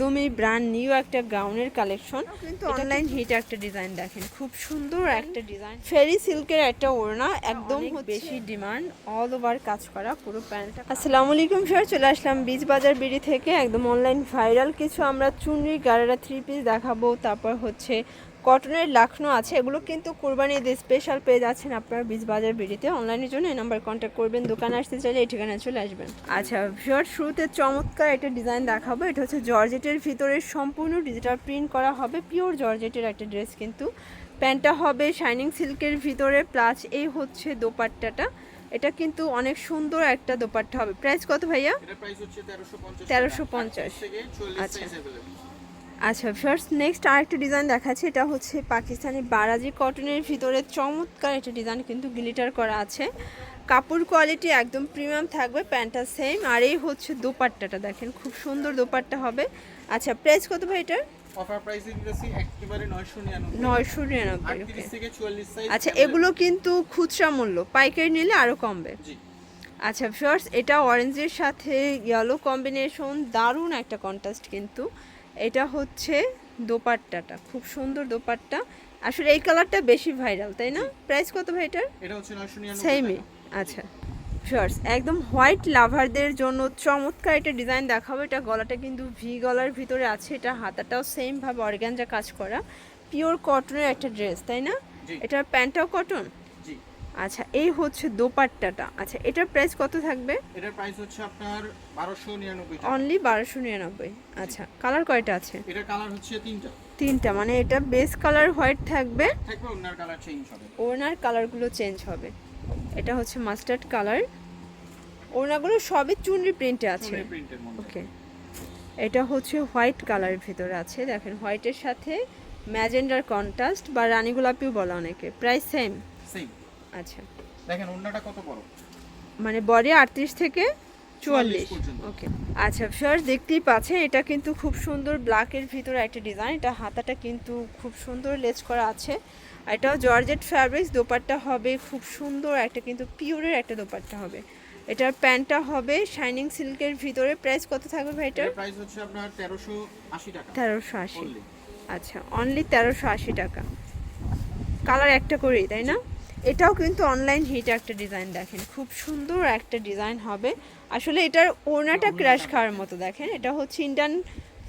একদমই brand new একটা গাউনের কালেকশন কিন্তু অনলাইন হিট একটা ডিজাইন দেখেন। খুব সুন্দর একটা ডিজাইন ফেরি সিল্কের একটা ওড়না একদম বেশি। ডিমান্ড অল ওভার কাজ করা পুরো প্যান্টটা। আসসালামু আলাইকুম স্যার চলে আসলাম বীজ বাজার বিড়ি থেকে একদম অনলাইন ভাইরাল কিছু আমরা চুনরি গাড়ারা থ্রি পিস দেখাবো তারপর হচ্ছে কটনের লাখনো আছে এগুলো কিন্তু কোরবানি ঈদে স্পেশাল পেয়ে যাচ্ছেন আপনার বীজ বাজার বিড়িতে অনলাইনের জন্য এই নাম্বার কন্ট্যাক্ট করবেন দোকানে আসতে চাইলে এই ঠিকানায় চলে আসবেন। আচ্ছা ভিওর শুরুতে চমৎকার একটা ডিজাইন দেখাবো। এটা হচ্ছে জর্জেটের ভিতরে সম্পূর্ণ ডিজিটাল প্রিন্ট করা হবে পিওর জর্জেটের একটা ড্রেস কিন্তু। প্যান্টটা হবে শাইনিং সিল্কের ভিতরে প্লাস এই হচ্ছে দোপাট্টাটা। এটা কিন্তু অনেক সুন্দর একটা দোপাট্টা হবে। প্রাইস কত ভাইয়া? তেরোশো প্রাইস হচ্ছে 1350 1350 থেকে 40 আচ্ছা। আচ্ছা ফার্স্ট নেক্সট আরেকটা ডিজাইন দেখাচ্ছি এটা হচ্ছে পাকিস্তানি বারাজি কটনের ভিতরে চমৎকার একটা ডিজাইন কিন্তু গ্লিটার করা আছে। কাপড় কোয়ালিটি একদম প্রিমিয়াম থাকবে প্যান্টটা সেম আর এই হচ্ছে দোপাট্টাটা দেখেন খুব সুন্দর দোপাট্টা হবে। আচ্ছা প্রাইস কত ভাই এটার? অফার প্রাইসে একেবারে 999 999 থেকে 44 সাইজ আচ্ছা এগুলো কিন্তু খুচরা মূল্য পাইকারি নিলে আরও কমবে। জি। আচ্ছা ফার্স্ট এটা অরেঞ্জের সাথে ইয়েলো কম্বিনেশন দারুণ একটা কন্ট্রাস্ট কিন্তু। এটা হচ্ছে দোপাট্টাটা। খুব সুন্দর দোপাট্টা। আসলে এই কালারটা বেশি ভাইরাল তাই না? প্রাইস কত ভাই এটার? এটা হচ্ছে 999 সেমই আচ্ছা। ফার্স্ট একদম হোয়াইট লাভারদের জন্য চমৎকার একটা ডিজাইন দেখাবো। এটা গলাটা কিন্তু ভি গলার ভিতরে আছে। এটা হাতাটাও সেম ভাবে অর্গানজা কাজ করা। পিওর কটনের একটা ড্রেস তাই না। এটার প্যান্টটাও কটন আচ্ছা এই হচ্ছে দোপাট্টাটা। আচ্ছা এটার প্রাইস কত থাকবে? এটার প্রাইস হচ্ছে আপনার 1299 অনলি বারোশো নিরানব্বই। আচ্ছা কালার কয়টা আছে? এটা কালার হচ্ছে তিনটা। তিনটা মানে এটা বেস কালার হোয়াইট থাকবে? থাকবে ওনার কালার চেঞ্জ হবে। ওড়নার কালারগুলো চেঞ্জ হবে। এটা হচ্ছে মাস্টার্ড কালার ওড়নাগুলো সবই চুনরি প্রিন্টে আছে। চুনের প্রিন্টের মধ্যে। ওকে এটা হচ্ছে হোয়াইট কালারের ভিতরে আছে। দেখেন হোয়াইটের সাথে ম্যাজেন্ডার কন্ট্রাস্ট বা রানী গোলাপিও বলা অনেকে। প্রাইস সেম সেম আচ্ছা। দেখেন ওন্নাটা কত বড়? মানে বডি আটত্রিশ থেকে চুয়াল্লিশ। ওকে আচ্ছা ফার্স্ট দেখতেই পাচ্ছেন এটা কিন্তু খুব সুন্দর ব্ল্যাকের ভিতরে একটা ডিজাইন এটা হাতাটা কিন্তু খুব সুন্দর লেস করা আছে। এটাও জর্জেট ফ্যাব্রিক্স দোপাট্টা হবে খুব সুন্দর একটা কিন্তু পিওরের একটা দোপাট্টা হবে। এটার প্যান্টটা হবে শাইনিং সিল্কের ভিতরে। প্রাইস কত থাকবে ভাই এটার? প্রাইস হচ্ছে আপনার 1380 টাকা। তেরোশো আশি। Only। আচ্ছা অনলি তেরোশো আশি টাকা। কালার একটা করেই তাই না? এটাও কিন্তু অনলাইন হিট একটা ডিজাইন দেখেন খুব সুন্দর একটা ডিজাইন হবে আসলে এটার ওড়নাটা ক্র্যাশ খাওয়ার মতো দেখেন এটা হচ্ছে ইন্ডিয়ান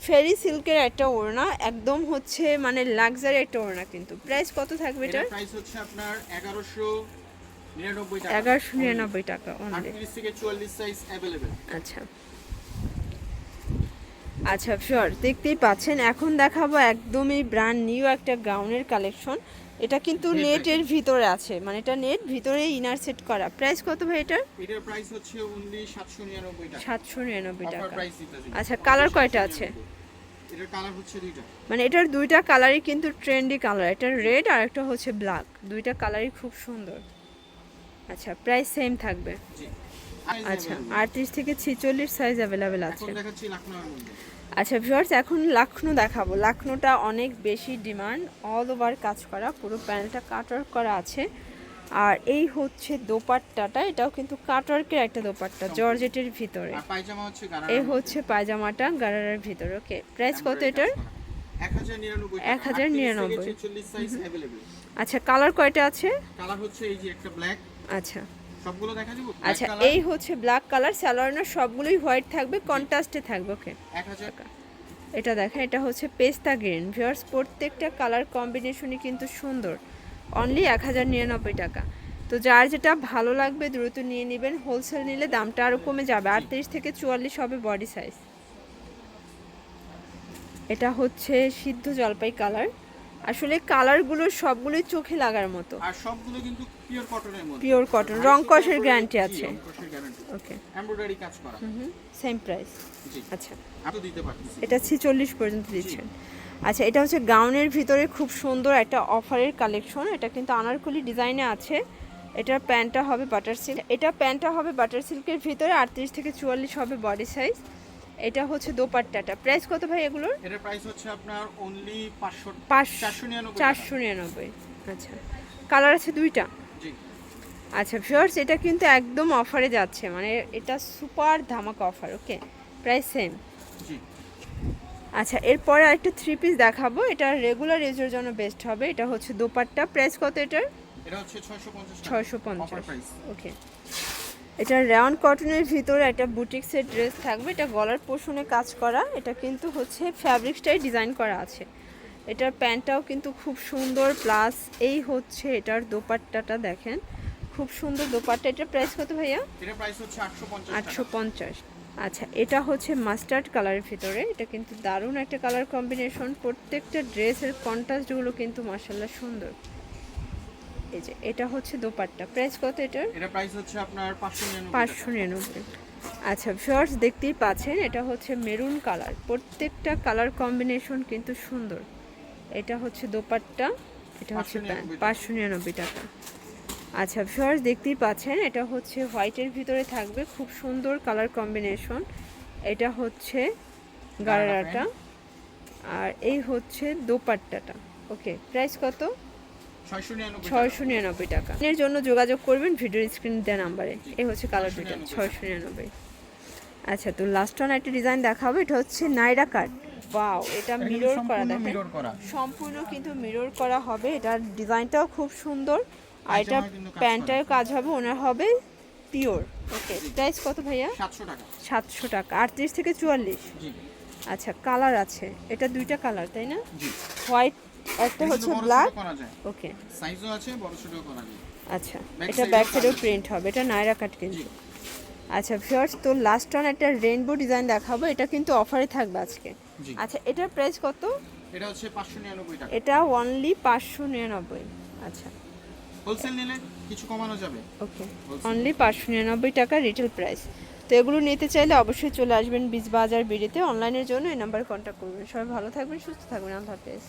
ফেরি সিল্কের একটা ওড়না একদম হচ্ছে মানে লাক্সারি একটা ওড়না কিন্তু প্রাইস কত থাকবে এটার এটার প্রাইস হচ্ছে আপনার 1199 টাকা এগারোশো নিরানব্বই টাকা অনলি 38 থেকে 44 সাইজ अवेलेबल আচ্ছা আচ্ছা শিওর দেখতেই পাচ্ছেন এখন দেখাবো একদমই ব্র্যান্ড নিউ একটা গাউনের কালেকশন এটা কিন্তু নেটের ভিতরে আছে। মানে এটা নেট ভিতরে ইনার সেট করা। প্রাইস কত ভাই এটার? এটার প্রাইস হচ্ছে অনলি 799 টাকা। সাতশো নিরানব্বই অফার টাকা। আচ্ছা, কালার কয়টা আছে? এটার কালার হচ্ছে দুইটা। মানে এটার দুইটা কালারই কিন্তু ট্রেন্ডি কালার এটা রেড আর একটা হচ্ছে ব্ল্যাক দুইটা কালারই খুব সুন্দর। আচ্ছা প্রাইস সেম থাকবে। জি। আচ্ছা আটত্রিশ থেকে ছিচল্লিশ সাইজ অ্যাভেলেবেল আছে। আচ্ছা ভিউয়ার্স এখন লাখনো দেখাবো। লাখনোটা অনেক বেশি ডিমান্ড অল ওভার কাজ করা পুরো প্যানেলটা কাটার করা আছে। আর এই হচ্ছে দোপাট্টাটা এটাও কিন্তু কাটওয়ার্কের একটা দোপাট্টা জর্জেটের ভিতরে। এই হচ্ছে পায়জামাটা গারারের ভিতরে ওকে প্রাইস কত এটার? এক হাজার নিরানব্বই আচ্ছা কালার কয়টা আছে? আচ্ছা। সবগুলো দেখা যাবে? আচ্ছা এই হচ্ছে ব্ল্যাক কালার স্যালোয়ারনার সবগুলোই হোয়াইট থাকবে কন্ট্রাস্টে থাকবে ওকে 1000 এটা দেখেন এটা হচ্ছে পেস্তা গ্রিন ভিউয়ার্স প্রত্যেকটা কালার কম্বিনেশনই কিন্তু সুন্দর। অনলি এক হাজার নিরানব্বই টাকা। তো যার যেটা ভালো লাগবে দ্রুত নিয়ে নেবেন। হোলসেল নিলে দামটা আরও কমে যাবে। আটত্রিশ থেকে চুয়াল্লিশ হবে বডি সাইজ এটা হচ্ছে সিদ্ধ জলপাই কালার আসলে কালারগুলো সবগুলোই চোখে লাগার মতো। আর সবগুলো কিন্তু পিওর কটনের মধ্যে। পিওর কটন রং কষের গ্যারান্টি আছে। ওকে এমব্রয়ডারি কাজ করা। হুম সেম প্রাইস আচ্ছা। আমি দিতে পারতেছি এটা ছিচল্লিশ পর্যন্ত দিচ্ছেন। আচ্ছা এটা হচ্ছে গাউনের ভিতরে খুব সুন্দর একটা অফারের কালেকশন এটা কিন্তু আনারকলি ডিজাইনে আছে। এটার প্যান্টটা হবে বাটার সিল্ক এটা প্যান্টটা হবে বাটার সিল্কের ভিতরে আটত্রিশ থেকে চুয়াল্লিশ হবে বডি সাইজ এটা হচ্ছে দোপাট্টাটা। প্রাইস কত ভাই এগুলোর? এটার প্রাইস হচ্ছে আপনার অনলি 500 পাঁচ 499 চারশো নিরানব্বই। আচ্ছা। কালার আছে দুইটা? জি। আচ্ছা ভিউয়ার্স এটা কিন্তু একদম অফারে যাচ্ছে। মানে এটা সুপার ধামাকা অফার ওকে প্রাইস সেম জি। আচ্ছা এরপরে আরেকটা থ্রি পিস দেখাবো। এটা রেগুলার ইউজের জন্য বেস্ট হবে। এটা হচ্ছে দোপাট্টা। প্রাইস কত এটার? এটা হচ্ছে ছয়শো পঞ্চাশ ছয়শো অফার পঞ্চাশ প্রাইস ওকে এটা রেওয়ান কটনের ভিতরে একটা বুটিক্সের ড্রেস থাকবে। এটা গলার পোষণে কাজ করা। এটা কিন্তু হচ্ছে ফ্যাব্রিক্সটাই ডিজাইন করা আছে। এটার প্যান্টটাও কিন্তু খুব সুন্দর। প্লাস এই হচ্ছে এটার দোপাট্টাটা দেখেন। খুব সুন্দর দোপাট্টা। এটার প্রাইস কত ভাইয়া? আটশো পঞ্চাশ আচ্ছা এটা হচ্ছে মাস্টার্ড কালারের ভিতরে। এটা কিন্তু দারুণ একটা কালার কম্বিনেশন প্রত্যেকটা ড্রেসের কন্ট্রাস্টগুলো কিন্তু মার্শাল্লাহ সুন্দর। এই যে এটা হচ্ছে দোপাট্টা। প্রাইস কত এটার? এটা প্রাইস হচ্ছে আপনার পাঁচশো নিরানব্বই পাঁচশো নিরানব্বই। আচ্ছা শর্টস দেখতেই পাচ্ছেন এটা হচ্ছে মেরুন কালার প্রত্যেকটা কালার কম্বিনেশন কিন্তু সুন্দর। এটা হচ্ছে দোপাট্টা এটা হচ্ছে প্যান্ট টাকা। পাঁচশো নিরানব্বই টাকা। আচ্ছা শর্টস দেখতেই পাচ্ছেন এটা হচ্ছে হোয়াইটের ভিতরে থাকবে খুব সুন্দর কালার কম্বিনেশন এটা হচ্ছে গারারাটা। আর এই হচ্ছে দোপাট্টাটা। ওকে প্রাইস কত? ছয়শো নিরানব্বই টাকা। এর জন্য যোগাযোগ করবেন ভিডিওর স্ক্রিন দেওয়া নাম্বারে। এই হচ্ছে কালার দুইটা 699 ছয়শো নিরানব্বই। আচ্ছা তো লাস্ট ওয়ান একটা ডিজাইন দেখাবো। এটা হচ্ছে নাইরা কাট ওয়াও এটা মিরর করা সম্পূর্ণ দেখেন। সম্পূর্ণ কিন্তু মিরর করা হবে। এটার ডিজাইনটাও খুব সুন্দর। আর এটা প্যান্টের কাজ হবে ওনার হবে পিওর। ওকে প্রাইস কত ভাইয়া? সাতশো টাকা। সাতশো টাকা আটত্রিশ থেকে চুয়াল্লিশ। আচ্ছা কালার আছে। এটা দুইটা কালার তাই না? হোয়াইট একটা হচ্ছে ব্ল্যাক ওকে সাইজও আছে বড় ছোটও করা যায়। আচ্ছা এটা ব্যাক সাইডেও প্রিন্ট হবে এটা নাইরা কাট কিন্তু। আচ্ছা ভিউয়ার্স তো লাস্ট ওয়ান একটা রেইনবো ডিজাইন দেখাবো এটা কিন্তু অফারে থাকবে আজকে। জি। আচ্ছা এটার প্রাইস কত? এটা হচ্ছে পাঁচশো নিরানব্বই টাকা। এটা অনলি পাঁচশো নিরানব্বই। আচ্ছা। হোলসেল নিলে কিছু কমানো যাবে। ওকে অনলি পাঁচশো নিরানব্বই টাকা রিটেল প্রাইস তো এগুলো নিতে চাইলে অবশ্যই চলে আসবেন বীজ বাজার বিড়িতে অনলাইনের জন্য এই নাম্বারে কন্ট্যাক্ট করবেন। সবাই ভালো থাকবেন সুস্থ থাকবেন। আল্লাহ হাফেজ।